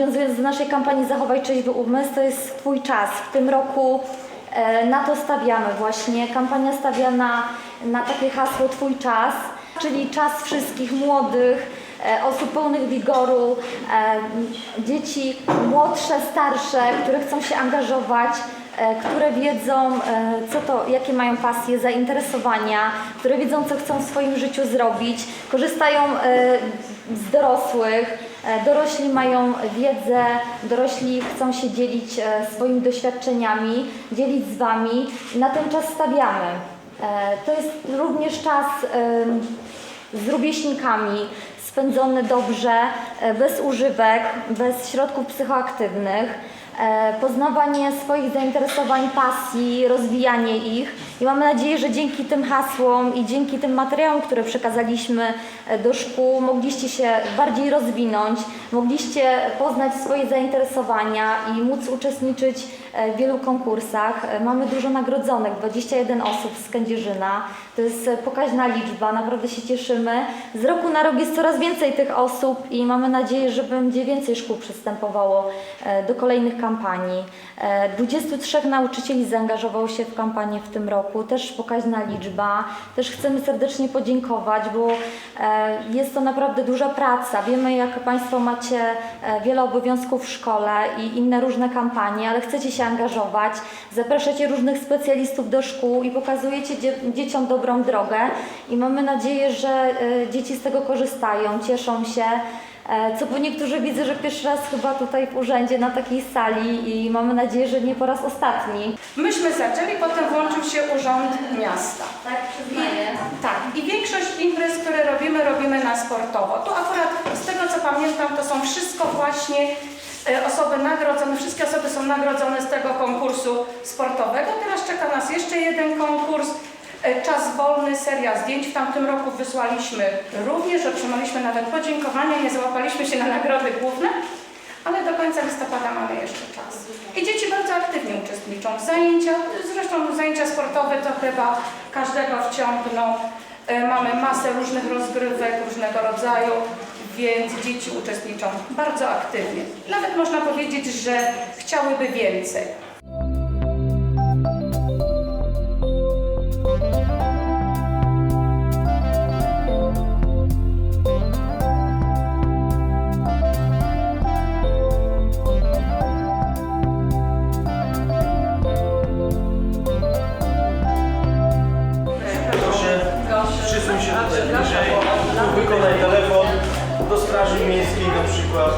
nawiązując do naszej kampanii Zachowaj Trzeźwy Umysł, to jest Twój czas. W tym roku e, na to stawiamy właśnie. Kampania stawia na, na takie hasło Twój czas, czyli czas wszystkich młodych, e, osób pełnych wigoru, e, dzieci młodsze, starsze, które chcą się angażować, które wiedzą, co to, jakie mają pasje, zainteresowania, które wiedzą, co chcą w swoim życiu zrobić, korzystają z dorosłych. E, Dorośli mają wiedzę, dorośli chcą się dzielić e, swoimi doświadczeniami, dzielić z Wami. Na ten czas stawiamy. E, To jest również czas z rówieśnikami, spędzony dobrze, bez używek, bez środków psychoaktywnych, poznawanie swoich zainteresowań, pasji, rozwijanie ich. I mamy nadzieję, że dzięki tym hasłom i dzięki tym materiałom, które przekazaliśmy e, do szkół, mogliście się bardziej rozwinąć, mogliście poznać swoje zainteresowania i móc uczestniczyć e, w wielu konkursach. E, Mamy dużo nagrodzonych, 21 osób z Kędzierzyna. To jest e, pokaźna liczba, naprawdę się cieszymy. Z roku na rok jest coraz więcej tych osób i mamy nadzieję, że będzie więcej szkół przystępowało e, do kolejnych kampanii. E, 23 nauczycieli zaangażowało się w kampanię w tym roku, też pokaźna liczba. Też chcemy serdecznie podziękować, bo e, jest to naprawdę duża praca. Wiemy, jak Państwo macie e, wiele obowiązków w szkole i inne różne kampanie, ale chcecie się angażować, zapraszacie różnych specjalistów do szkół i pokazujecie dzie dzieciom dobrą drogę i mamy nadzieję, że e, dzieci z tego korzystają, cieszą się. E, Co bo niektórzy widzę, że pierwszy raz chyba tutaj w urzędzie na takiej sali i mamy nadzieję, że nie po raz ostatni. Myśmy zaczęli, potem włączył się Urząd Miasta. Tak, I, tak, i większość imprez, które robimy, robimy na sportowo. Tu akurat z tego co pamiętam, to są wszystko właśnie osoby nagrodzone, wszystkie osoby są nagrodzone z tego konkursu sportowego. Teraz czeka nas jeszcze jeden konkurs. E, Czas wolny, seria zdjęć. W tamtym roku wysłaliśmy również, otrzymaliśmy nawet podziękowania, nie załapaliśmy się na nagrody główne, ale do końca listopada mamy jeszcze czas. I dzieci bardzo aktywnie uczestniczą w zajęciach, zresztą zajęcia sportowe to chyba każdego wciągną. E, Mamy masę różnych rozgrywek różnego rodzaju, więc dzieci uczestniczą bardzo aktywnie. Nawet można powiedzieć, że chciałyby więcej. Proszę, przysuń się tutaj bliżej, wykonaj do straży miejskiej na przykład.